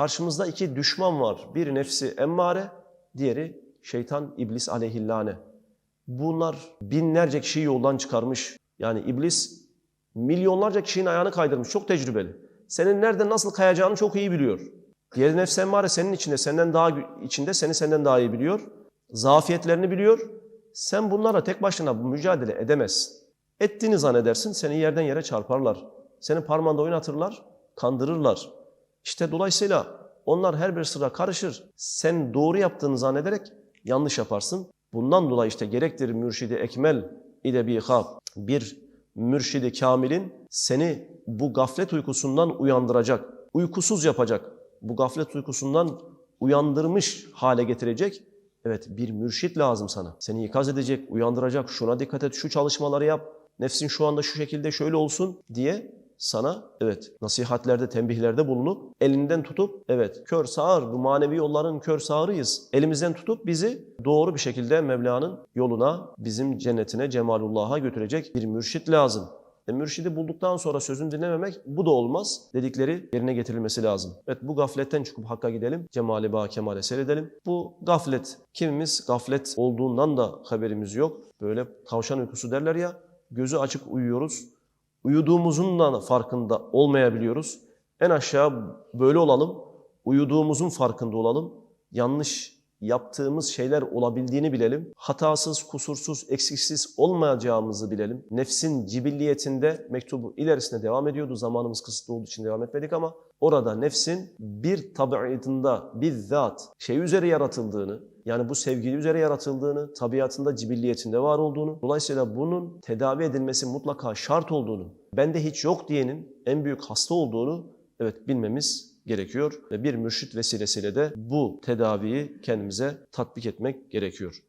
Karşımızda iki düşman var. Bir nefsi emmare, diğeri şeytan iblis aleyhillâne. Bunlar binlerce kişiyi yoldan çıkarmış. Yani iblis milyonlarca kişinin ayağını kaydırmış. Çok tecrübeli. Senin nerede nasıl kayacağını çok iyi biliyor. Diğer nefsi emmare senin içinde, senden daha içinde, seni senden daha iyi biliyor. Zafiyetlerini biliyor. Sen bunlara tek başına mücadele edemezsin. Ettiğini zannedersin, seni yerden yere çarparlar. Seni parmağında oynatırlar, kandırırlar. İşte dolayısıyla onlar her bir sıra karışır. Sen doğru yaptığını zannederek yanlış yaparsın. Bundan dolayı işte gerektir mürşidi ekmel ile bir bir mürşidi kamilin seni bu gaflet uykusundan uyandıracak, uykusuz yapacak, bu gaflet uykusundan uyandırmış hale getirecek Evet bir mürşit lazım sana. Seni ikaz edecek, uyandıracak, şuna dikkat et, şu çalışmaları yap, nefsin şu anda şu şekilde şöyle olsun diye sana evet nasihatlerde, tembihlerde bulunup elinden tutup evet kör sağır bu manevi yolların kör sağırıyız. Elimizden tutup bizi doğru bir şekilde Mevla'nın yoluna, bizim cennetine, cemalullah'a götürecek bir mürşit lazım. E, mürşidi bulduktan sonra sözünü dinlememek bu da olmaz. Dedikleri yerine getirilmesi lazım. Evet bu gafletten çıkıp hakka gidelim. Cemali ba kemale seyredelim. Bu gaflet. Kimimiz gaflet olduğundan da haberimiz yok. Böyle tavşan uykusu derler ya. Gözü açık uyuyoruz. Uyuduğumuzun da farkında olmayabiliyoruz. En aşağı böyle olalım. Uyuduğumuzun farkında olalım. Yanlış yaptığımız şeyler olabildiğini bilelim. Hatasız, kusursuz, eksiksiz olmayacağımızı bilelim. Nefsin cibilliyetinde mektubu ilerisine devam ediyordu. Zamanımız kısıtlı olduğu için devam etmedik ama orada nefsin bir tabiatında bizzat şey üzere yaratıldığını, yani bu sevgili üzere yaratıldığını, tabiatında, cibilliyetinde var olduğunu, dolayısıyla bunun tedavi edilmesi mutlaka şart olduğunu, bende hiç yok diyenin en büyük hasta olduğunu evet bilmemiz gerekiyor ve bir mürşit vesilesiyle de bu tedaviyi kendimize tatbik etmek gerekiyor.